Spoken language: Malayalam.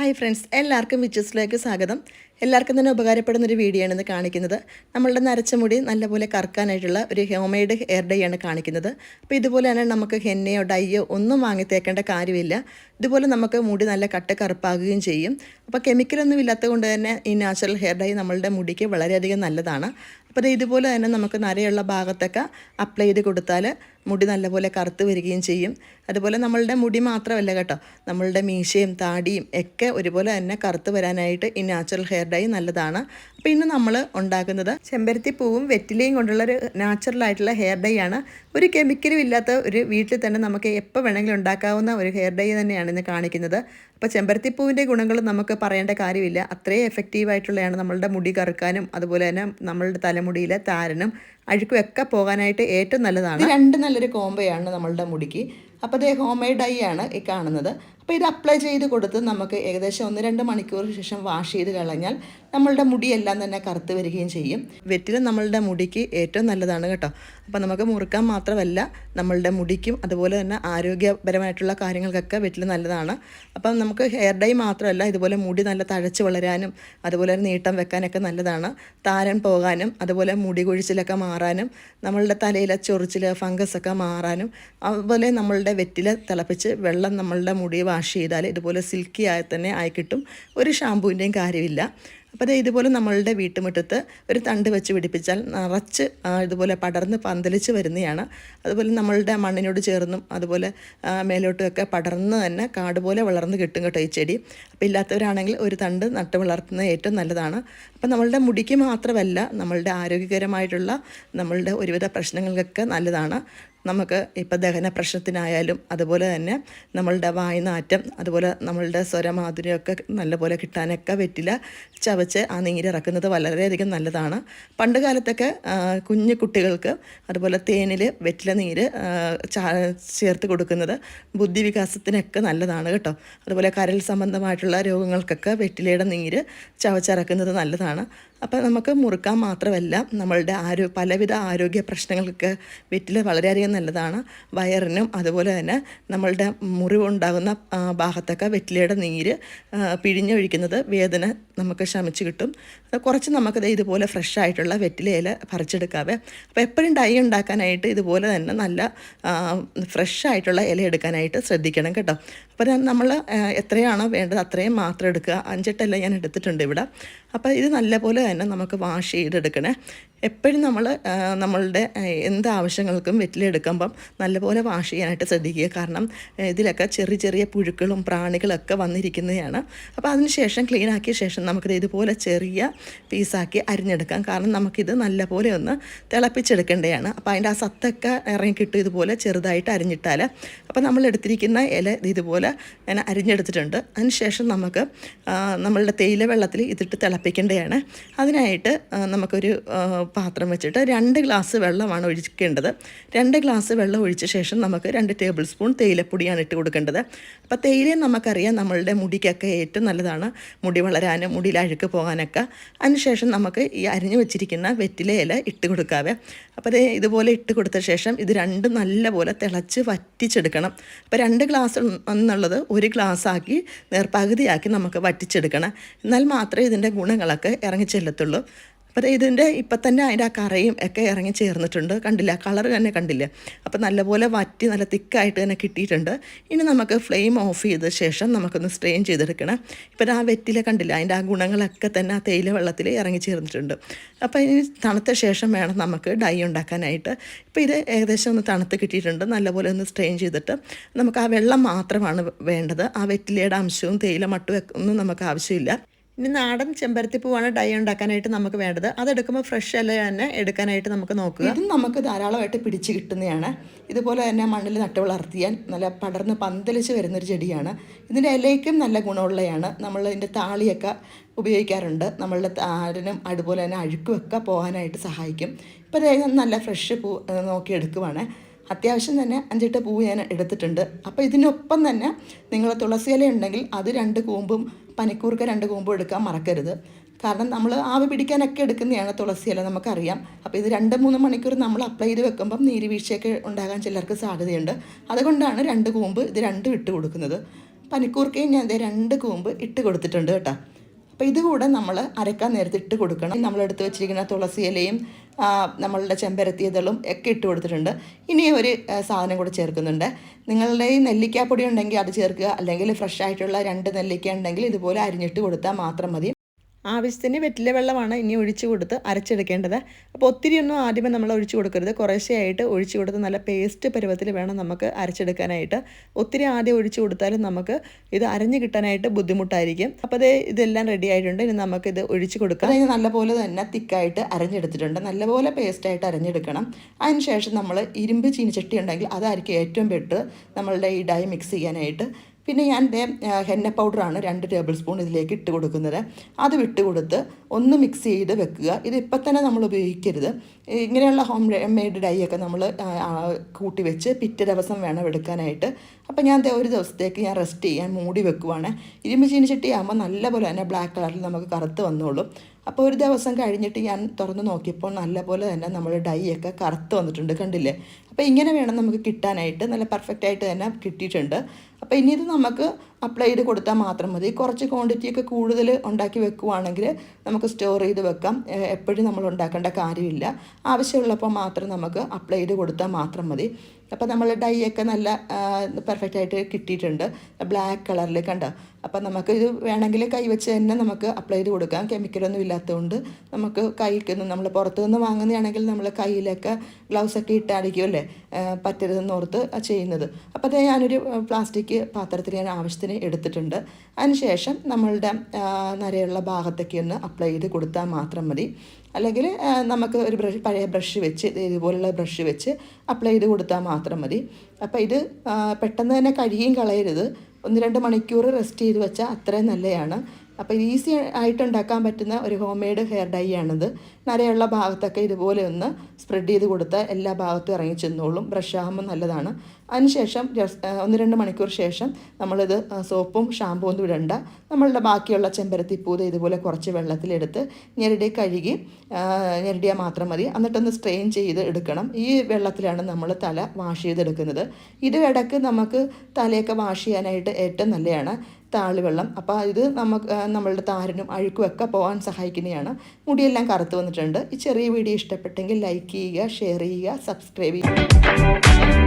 ഹായ് ഫ്രണ്ട്സ് എല്ലാവർക്കും വിച്ചസിലേക്ക് സ്വാഗതം. എല്ലാവർക്കും തന്നെ ഉപകാരപ്പെടുന്ന ഒരു വീഡിയോ ആണ് കാണിക്കുന്നത്. നമ്മളുടെ നരച്ച മുടി നല്ലപോലെ കറക്കാനായിട്ടുള്ള ഒരു ഹോംമെയ്ഡ് ഹെയർ ഡൈ ആണ് കാണിക്കുന്നത്. അപ്പോൾ ഇതുപോലെ തന്നെ നമുക്ക് ഹെന്നയോ ഡൈയോ ഒന്നും വാങ്ങി തേക്കേണ്ട കാര്യമില്ല. ഇതുപോലെ നമുക്ക് മുടി നല്ല കട്ട കറുപ്പാകുകയും ചെയ്യും. അപ്പോൾ കെമിക്കലൊന്നും ഇല്ലാത്തത് കൊണ്ട് തന്നെ ഈ നാച്ചുറൽ ഹെയർ ഡൈ നമ്മളുടെ മുടിക്ക് വളരെയധികം നല്ലതാണ്. അപ്പോൾ ഇതുപോലെ തന്നെ നമുക്ക് നരയുള്ള ഭാഗത്തൊക്കെ അപ്ലൈ ചെയ്ത് കൊടുത്താൽ മുടി നല്ലപോലെ കറുത്ത് വരികയും ചെയ്യും. അതുപോലെ നമ്മളുടെ മുടി മാത്രമല്ല കേട്ടോ നമ്മളുടെ മീശയും താടിയും ഒക്കെ ഒരുപോലെ തന്നെ കറുത്ത് വരാനായിട്ട് ഈ നാച്ചുറൽ ഹെയർ ഡൈ നല്ലതാണ്. അപ്പോൾ ഇന്ന് നമ്മൾ ഉണ്ടാക്കുന്നത് ചെമ്പരത്തി പൂവും വെറ്റിലയും കൊണ്ടുള്ള ഒരു നാച്ചുറൽ ആയിട്ടുള്ള ഹെയർ ഡൈ ആണ്. ഒരു കെമിക്കലും ഇല്ലാത്ത ഒരു വീട്ടിൽ തന്നെ നമുക്ക് എപ്പോൾ വേണമെങ്കിലും ഉണ്ടാക്കാവുന്ന ഒരു ഹെയർ ഡൈ തന്നെയാണ് ഇന്ന് കാണിക്കുന്നത്. അപ്പോൾ ചെമ്പരത്തിപ്പൂവിന്റെ ഗുണങ്ങൾ നമുക്ക് പറയേണ്ട കാര്യമില്ല. അത്രയും എഫക്റ്റീവായിട്ടുള്ളതാണ് നമ്മളുടെ മുടി കറുക്കാനും അതുപോലെ തന്നെ നമ്മളുടെ തലമുടിയിലെ താരനും അഴുക്കും ഒക്കെ പോകാനായിട്ട് ഏറ്റവും നല്ലതാണ്. രണ്ട് നല്ലൊരു കോമ്പയാണ് നമ്മളുടെ മുടിക്ക്. അപ്പോൾ ഇത് ഹോം മെയ്ഡ് ഡൈ ആണ് ഈ കാണുന്നത്. അപ്പോൾ ഇത് അപ്ലൈ ചെയ്ത് കൊടുത്ത് നമുക്ക് ഏകദേശം ഒന്ന് രണ്ട് മണിക്കൂർ ശേഷം വാഷ് ചെയ്ത് കളഞ്ഞാൽ നമ്മളുടെ മുടിയെല്ലാം തന്നെ കറുത്ത് വരികയും ചെയ്യും. വെറ്റില നമ്മളുടെ മുടിക്ക് ഏറ്റവും നല്ലതാണ് കേട്ടോ. അപ്പോൾ നമുക്ക് മുറുക്കാൻ മാത്രമല്ല നമ്മളുടെ മുടിക്കും അതുപോലെ തന്നെ ആരോഗ്യപരമായിട്ടുള്ള കാര്യങ്ങൾക്കൊക്കെ വെറ്റില നല്ലതാണ്. അപ്പം നമുക്ക് ഹെയർ ഡൈ മാത്രമല്ല ഇതുപോലെ മുടി നല്ല തഴച്ച് വളരാനും അതുപോലെ നീട്ടം വെക്കാനൊക്കെ നല്ലതാണ്. താരൻ പോകാനും അതുപോലെ മുടി കൊഴിച്ചിലൊക്കെ മാറാനും നമ്മളുടെ തലയിലെ ചൊറിച്ചിൽ ഫംഗസ് ഒക്കെ മാറാനും അതുപോലെ നമ്മളുടെ വെറ്റില തിളപ്പിച്ച് വെള്ളം നമ്മളുടെ മുടി വാഷ് ചെയ്താൽ ഇതുപോലെ സിൽക്കി ആയി തന്നെ ആയി കിട്ടും. ഒരു ഷാമ്പുവിന്റെയും കാര്യമില്ല. അപ്പോൾ ഇതുപോലെ നമ്മളുടെ വീട്ടുമുറ്റത്ത് ഒരു തണ്ട് വെച്ച് പിടിപ്പിച്ചാൽ നിറച്ച് ഇതുപോലെ പടർന്ന് പന്തലിച്ച് വരുന്നതാണ് അതുപോലെ നമ്മളുടെ മണ്ണിനോട് ചേർന്നും അതുപോലെ മേലോട്ടുമൊക്കെ പടർന്ന് തന്നെ കാട് പോലെ വളർന്ന് കിട്ടും കേട്ടോ ഈ ചെടി. അപ്പോൾ ഇല്ലാത്തവരാണെങ്കിൽ ഒരു തണ്ട് നട്ട് വളർത്തുന്നത് ഏറ്റവും നല്ലതാണ്. അപ്പോൾ നമ്മളുടെ മുടിക്ക് മാത്രമല്ല നമ്മളുടെ ആരോഗ്യകരമായിട്ടുള്ള നമ്മളുടെ ഒരുവിധ പ്രശ്നങ്ങൾക്കൊക്കെ നല്ലതാണ്. നമുക്ക് ഇപ്പോൾ ദഹന പ്രശ്നത്തിനായാലും അതുപോലെ തന്നെ നമ്മളുടെ വായ്നാറ്റം അതുപോലെ നമ്മളുടെ സ്വരമാധുര്യമൊക്കെ നല്ലപോലെ കിട്ടാനൊക്കെ പറ്റില്ല. ചവച്ച് ആ നീരിറക്കുന്നത് വളരെയധികം നല്ലതാണ്. പണ്ട് കാലത്തൊക്കെ കുഞ്ഞു കുട്ടികൾക്ക് അതുപോലെ തേനിൽ വെറ്റില നീര് ചേർത്ത് കൊടുക്കുന്നത് ബുദ്ധിവികാസത്തിനൊക്കെ നല്ലതാണ് കേട്ടോ. അതുപോലെ കരൽ സംബന്ധമായിട്ടുള്ള രോഗങ്ങൾക്കൊക്കെ വെറ്റിലയുടെ നീര് ചവച്ചിറക്കുന്നത് നല്ലതാണ്. അപ്പോൾ നമുക്ക് മുറുക്കാൻ മാത്രമല്ല നമ്മളുടെ ആരോ പലവിധ ആരോഗ്യ പ്രശ്നങ്ങൾക്ക് വെറ്റില വളരെയധികം നല്ലതാണ്. വയറിനും അതുപോലെ തന്നെ നമ്മളുടെ മുറിവുണ്ടാകുന്ന ഭാഗത്തൊക്കെ വെറ്റിലയുടെ നീര് പിഴിഞ്ഞൊഴിക്കുന്നത് വേദന നമുക്ക് ശമിച്ച് കിട്ടും. കുറച്ച് നമുക്കത് ഇതുപോലെ ഫ്രഷ് ആയിട്ടുള്ള വെറ്റിലയിൽ പറിച്ചെടുക്കാവേ. അപ്പോൾ എപ്പോഴും ഡൈ ഉണ്ടാക്കാനായിട്ട് ഇതുപോലെ തന്നെ നല്ല ഫ്രഷ് ആയിട്ടുള്ള ഇല എടുക്കാനായിട്ട് ശ്രദ്ധിക്കണം കേട്ടോ. അപ്പോൾ നമ്മൾ എത്രയാണോ വേണ്ടത് അത്രയും മാത്രം എടുക്കുക. അഞ്ചെട്ടല്ല ഞാൻ എടുത്തിട്ടുണ്ട് ഇവിടെ. അപ്പോൾ ഇത് നല്ലപോലെ തന്നെ നമുക്ക് വാഷ് ചെയ്തെടുക്കണേ. എപ്പോഴും നമ്മൾ നമ്മളുടെ എന്ത് ആവശ്യങ്ങൾക്കും വെറ്റിലെടുക്കുമ്പം നല്ലപോലെ വാഷ് ചെയ്യാനായിട്ട് ശ്രദ്ധിക്കുക. കാരണം ഇതിലൊക്കെ ചെറിയ ചെറിയ പുഴുക്കളും പ്രാണികളൊക്കെ വന്നിരിക്കുന്നതാണ്. അപ്പോൾ അതിന് ശേഷം ക്ലീൻ ആക്കിയ ശേഷം നമുക്കിത് ഇതുപോലെ ചെറിയ പീസാക്കി അരിഞ്ഞെടുക്കാം. കാരണം നമുക്കിത് നല്ലപോലെ ഒന്ന് തിളപ്പിച്ചെടുക്കേണ്ടതാണ്. അപ്പോൾ അതിന്റെ ആ സത്തൊക്കെ ഇറങ്ങിക്കിട്ടും ഇതുപോലെ ചെറുതായിട്ട് അരിഞ്ഞിട്ടാൽ അപ്പോൾ നമ്മൾ എടുത്തിരിക്കുന്ന ഇല ഇതുപോലെ ഞാൻ അരിഞ്ഞെടുത്തിട്ടുണ്ട്. അതിനുശേഷം നമുക്ക് നമ്മളുടെ തേയില വെള്ളത്തിൽ ഇതിട്ട് തിളപ്പിക്കേണ്ടതാണ്. അതിനായിട്ട് നമുക്കൊരു പാത്രം വെച്ചിട്ട് രണ്ട് ഗ്ലാസ് വെള്ളമാണ് ഒഴിക്കേണ്ടത്. രണ്ട് ഗ്ലാസ് വെള്ളം ഒഴിച്ച ശേഷം നമുക്ക് രണ്ട് ടേബിൾ സ്പൂൺ തേയിലപ്പൊടിയാണ് ഇട്ട് കൊടുക്കേണ്ടത്. അപ്പോൾ തേയിലയും നമുക്കറിയാം നമ്മളുടെ മുടിക്കൊക്കെ ഏറ്റവും നല്ലതാണ്. മുടി വളരാനും മുടിയിൽ അഴുക്ക് പോകാനൊക്കെ. അതിനുശേഷം നമുക്ക് ഈ അരിഞ്ഞു വെച്ചിരിക്കുന്ന വെറ്റില ഇല ഇട്ട് കൊടുക്കാവേ. അപ്പോൾ അത് ഇതുപോലെ ഇട്ട് കൊടുത്ത ശേഷം ഇത് രണ്ടും നല്ലപോലെ തിളച്ച് വറ്റിച്ചെടുക്കണം. അപ്പോൾ രണ്ട് ഗ്ലാസ് എന്നുള്ളത് ഒരു ഗ്ലാസ് ആക്കി നേർപകുതിയാക്കി നമുക്ക് വറ്റിച്ചെടുക്കണം. എന്നാൽ മാത്രമേ ഇതിന്റെ ഗുണങ്ങളൊക്കെ ഇറങ്ങി ചെല്ലത്തുള്ളൂ. അപ്പോൾ ദേ ഇതിന്റെ ഇപ്പം തന്നെ അതിന്റെ ആ കറയും ഒക്കെ ഇറങ്ങി ചേർന്നിട്ടുണ്ട്. കണ്ടില്ല? കളർ തന്നെ കണ്ടില്ല? അപ്പം നല്ലപോലെ വറ്റി നല്ല തിക്കായിട്ട് തന്നെ കിട്ടിയിട്ടുണ്ട്. ഇനി നമുക്ക് ഫ്ലെയിം ഓഫ് ചെയ്ത ശേഷം നമുക്കൊന്ന് സ്ട്രെയിൻ ചെയ്തെടുക്കണം. ഇപ്പം ആ വെറ്റില കണ്ടില്ല? അതിന്റെ ആ ഗുണങ്ങളൊക്കെ തന്നെ ആ തേയില വെള്ളത്തിൽ ഇറങ്ങി ചേർന്നിട്ടുണ്ട്. അപ്പോൾ ഇനി തണുത്ത ശേഷം വേണം നമുക്ക് ഡൈ ഉണ്ടാക്കാനായിട്ട്. ഇപ്പോൾ ഇത് ഏകദേശം ഒന്ന് തണുത്ത് കിട്ടിയിട്ടുണ്ട്. നല്ലപോലെ ഒന്ന് സ്ട്രെയിൻ ചെയ്തിട്ട് നമുക്ക് ആ വെള്ളം മാത്രമാണ് വേണ്ടത്. ആ വെറ്റിലയുടെ അംശവും തേയില മട്ടും ഒന്നും നമുക്ക് ആവശ്യമില്ല. ഇനി നാടൻ ചെമ്പരത്തി പൂവാണ് ഡൈ ഉണ്ടാക്കാനായിട്ട് നമുക്ക് വേണ്ടത്. അതെടുക്കുമ്പോൾ ഫ്രഷ് ഇല തന്നെ എടുക്കാനായിട്ട് നമുക്ക് നോക്കുക. ഇതും നമുക്ക് ധാരാളമായിട്ട് പിടിച്ച് കിട്ടുന്നതാണ്. ഇതുപോലെ തന്നെ മണ്ണിൽ നട്ട് വളർത്തിയാൽ നല്ല പടർന്ന് പന്തലിച്ച് വരുന്നൊരു ചെടിയാണ്. ഇതിന്റെ ഇലയ്ക്കും നല്ല ഗുണമുള്ളതാണ്. നമ്മൾ ഇതിന്റെ താളിയൊക്കെ ഉപയോഗിക്കാറുണ്ട്. നമ്മളുടെ താരനും അതുപോലെ തന്നെ അഴുക്കുമൊക്കെ പോകാനായിട്ട് സഹായിക്കും. ഇപ്പോൾ നല്ല ഫ്രഷ് പൂ നോക്കി എടുക്കുവാണ് അത്യാവശ്യം തന്നെ അഞ്ചെട്ട് പൂവ് ഞാൻ എടുത്തിട്ടുണ്ട്. അപ്പോൾ ഇതിനൊപ്പം തന്നെ നിങ്ങൾ തുളസി ഇല ഉണ്ടെങ്കിൽ അത് രണ്ട് കൂമ്പും പനിക്കൂർക്ക രണ്ട് കൂമ്പും എടുക്കാൻ മറക്കരുത്. കാരണം നമ്മൾ ആവി പിടിക്കാനൊക്കെ എടുക്കുന്നതാണ് തുളസി ഇല നമുക്കറിയാം. അപ്പോൾ ഇത് രണ്ട് മൂന്ന് മണിക്കൂർ നമ്മൾ അപ്ലൈ ചെയ്ത് വെക്കുമ്പം നീര് വീഴ്ചയൊക്കെ ഉണ്ടാകാൻ ചിലർക്ക് സാധ്യതയുണ്ട്. അതുകൊണ്ടാണ് രണ്ട് കൂമ്പ് ഇത് രണ്ടും ഇട്ട് കൊടുക്കുന്നത്. പനിക്കൂർക്കയും ഞാൻ രണ്ട് കൂമ്പ് ഇട്ട് കൊടുത്തിട്ടുണ്ട് കേട്ടോ. അപ്പോൾ ഇതുകൂടെ നമ്മൾ അരക്കാൻ നേരത്തെ ഇട്ട് കൊടുക്കണം. നമ്മളെടുത്ത് വെച്ചിരിക്കുന്ന തുളസി ഇലയും നമ്മളുടെ ചെമ്പരത്തി ഇതളും ഒക്കെ ഇട്ട് കൊടുത്തിട്ടുണ്ട്. ഇനി ഒരു സാധനം കൂടെ ചേർക്കുന്നുണ്ട്. നിങ്ങളുടെ ഈ നെല്ലിക്കാപ്പൊടി ഉണ്ടെങ്കിൽ അത് ചേർക്കുക. അല്ലെങ്കിൽ ഫ്രഷ് ആയിട്ടുള്ള രണ്ട് നെല്ലിക്ക ഉണ്ടെങ്കിൽ ഇതുപോലെ അരിഞ്ഞിട്ട് കൊടുത്താൽ മാത്രം മതി. ആവശ്യത്തിന് വെറ്റിലെ വെള്ളമാണ് ഇനി ഒഴിച്ചു കൊടുത്ത് അരച്ചെടുക്കേണ്ടത്. അപ്പോൾ ഒത്തിരി ഒന്നും ആദ്യമേ നമ്മൾ ഒഴിച്ചു കൊടുക്കരുത്. കുറേശ്ശെയായിട്ട് ഒഴിച്ചു കൊടുത്ത് നല്ല പേസ്റ്റ് പരുവത്തിൽ വേണം നമുക്ക് അരച്ചെടുക്കാനായിട്ട്. ഒത്തിരി ആദ്യം ഒഴിച്ചു കൊടുത്താലും നമുക്ക് ഇത് അരഞ്ഞു കിട്ടാനായിട്ട് ബുദ്ധിമുട്ടായിരിക്കും. അപ്പോൾ അത് ഇതെല്ലാം റെഡി ആയിട്ടുണ്ട്. ഇനി നമുക്ക് ഇത് ഒഴിച്ചു കൊടുക്കാം. അതിന് നല്ലപോലെ തന്നെ തിക്കായിട്ട് അരഞ്ഞെടുത്തിട്ടുണ്ട്. നല്ലപോലെ പേസ്റ്റായിട്ട് അരഞ്ഞെടുക്കണം. അതിന് ശേഷം നമ്മൾ ഇരുമ്പ് ചീനിച്ചട്ടി ഉണ്ടെങ്കിൽ അതായിരിക്കും ഏറ്റവും ബെറ്റർ നമ്മളുടെ ഈ ഡൈ മിക്സ് ചെയ്യാനായിട്ട്. പിന്നെ ഞാൻ ദേ ഹെന്ന പൗഡറാണ് രണ്ട് ടേബിൾ സ്പൂൺ ഇതിലേക്ക് ഇട്ട് കൊടുക്കുന്നത്. അത് വിട്ട് കൊടുത്ത് ഒന്ന് മിക്സ് ചെയ്ത് വെക്കുക. ഇത് ഇപ്പം തന്നെ നമ്മൾ ഉപയോഗിക്കരുത്. ഇങ്ങനെയുള്ള ഹോം മെയ്ഡ് ഡൈ ഒക്കെ നമ്മൾ കൂട്ടി വെച്ച് പിറ്റേ ദിവസം വേണം എടുക്കാനായിട്ട്. അപ്പം ഞാൻ ഒരു ദിവസത്തേക്ക് ഞാൻ റെസ്റ്റ് ചെയ്യാൻ മൂടി വെക്കുവാണ്. ഇരുമ്പ് ചീനിച്ചട്ടി ആകുമ്പോൾ നല്ലപോലെ തന്നെ ബ്ലാക്ക് കളറിൽ നമുക്ക് കറുത്ത് വന്നോളും. അപ്പോൾ ഒരു ദിവസം കഴിഞ്ഞിട്ട് ഞാൻ തുറന്ന് നോക്കിയപ്പോൾ നല്ലപോലെ തന്നെ നമ്മൾ ഡൈ ഒക്കെ കറുത്ത് വന്നിട്ടുണ്ട് കണ്ടില്ലേ? അപ്പോൾ ഇങ്ങനെ വേണം നമുക്ക് കിട്ടാനായിട്ട്. നല്ല പെർഫെക്റ്റ് ആയിട്ട് തന്നെ കിട്ടിയിട്ടുണ്ട്. അപ്പോൾ ഇനി ഇത് നമുക്ക് അപ്ലൈ ചെയ്ത് കൊടുത്താൽ മാത്രം മതി. കുറച്ച് ക്വാണ്ടിറ്റി ഒക്കെ കൂടുതൽ ഉണ്ടാക്കി വെക്കുവാണെങ്കിൽ നമുക്ക് സ്റ്റോർ ചെയ്ത് വെക്കാം. എപ്പോഴും നമ്മൾ ഉണ്ടാക്കേണ്ട കാര്യമില്ല. ആവശ്യമുള്ളപ്പോൾ മാത്രം നമുക്ക് അപ്ലൈ ചെയ്ത് കൊടുത്താൽ മാത്രം മതി. അപ്പോൾ നമ്മൾ ഡൈ ഒക്കെ നല്ല പെർഫെക്റ്റ് ആയിട്ട് കിട്ടിയിട്ടുണ്ട്. ബ്ലാക്ക് കളറിൽ കണ്ട? അപ്പോൾ നമുക്ക് ഇത് വേണമെങ്കിൽ കൈ വെച്ച് തന്നെ നമുക്ക് അപ്ലൈ ചെയ്ത് കൊടുക്കാം. കെമിക്കലൊന്നും ഇല്ലാത്തതുകൊണ്ട് നമുക്ക് കൈക്കൊന്നും നമ്മൾ പുറത്തുനിന്ന് വാങ്ങുന്നതാണെങ്കിൽ നമ്മൾ കയ്യിലൊക്കെ ഗ്ലൗസ് ഒക്കെ ഇട്ടായിരിക്കും അല്ലേ? പറ്റരുതെന്ന് ഓർത്ത് ചെയ്യുന്നത്. അപ്പോൾ അത് ഞാനൊരു പ്ലാസ്റ്റിക് പാത്രത്തിൽ ഞാൻ ആവശ്യത്തിന് എടുത്തിട്ടുണ്ട്. അതിനുശേഷം നമ്മളുടെ നരയുള്ള ഭാഗത്തൊക്കെ ഒന്ന് അപ്ലൈ ചെയ്ത് കൊടുത്താൽ മാത്രം മതി. അല്ലെങ്കിൽ നമുക്ക് ഒരു ബ്രഷ് പഴയ ബ്രഷ് വെച്ച് ഇത് ഇതുപോലുള്ള ബ്രഷ് വെച്ച് അപ്ലൈ ചെയ്ത് കൊടുത്താൽ മാത്രം മതി. അപ്പോൾ ഇത് പെട്ടെന്ന് തന്നെ കഴുകിയും കളയരുത്. ഒന്ന് രണ്ട് മണിക്കൂർ റെസ്റ്റ് ചെയ്ത് വെച്ചാൽ അത്രയും നല്ലതാണ് അപ്പോൾ ഇത് ഈസി ആയിട്ട് ഉണ്ടാക്കാൻ പറ്റുന്ന ഒരു ഹോം മെയ്ഡ് ഹെയർ ഡൈ ആണിത്. നരയുള്ള ഭാഗത്തൊക്കെ ഇതുപോലെ ഒന്ന് സ്പ്രെഡ് ചെയ്ത് കൊടുത്താൽ എല്ലാ ഭാഗത്തും ഇറങ്ങി ചെന്നോളും. ബ്രഷ് ആകുമ്പോൾ നല്ലതാണ്. അതിനുശേഷം ഒന്ന് രണ്ട് മണിക്കൂർ ശേഷം നമ്മളിത് സോപ്പും ഷാമ്പൂ ഒന്നും ഇടണ്ട. നമ്മളുടെ ബാക്കിയുള്ള ചെമ്പരത്തിപ്പൂത് ഇതുപോലെ കുറച്ച് വെള്ളത്തിലെടുത്ത് ഞെരടി കഴുകി ഞെരടിയാൽ മാത്രം മതി. എന്നിട്ടൊന്ന് സ്ട്രെയിൻ ചെയ്ത് എടുക്കണം. ഈ വെള്ളത്തിലാണ് നമ്മൾ തല വാഷ് ചെയ്തെടുക്കുന്നത്. ഇത് ഇടയ്ക്ക് നമുക്ക് തലയൊക്കെ വാഷ് ചെയ്യാനായിട്ട് ഏറ്റവും നല്ലതാണ് താളിവെള്ളം. അപ്പോൾ ഇത് നമുക്ക് നമ്മളുടെ താരനും അഴുക്കും ഒക്കെ പോകാൻ സഹായിക്കുന്നതാണ് മുടിയെല്ലാം കറുത്ത് വന്നിട്ടുണ്ട്. ഈ ചെറിയ വീഡിയോ ഇഷ്ടപ്പെട്ടെങ്കിൽ ലൈക്ക് ചെയ്യുക ഷെയർ ചെയ്യുക സബ്സ്ക്രൈബ് ചെയ്യുക.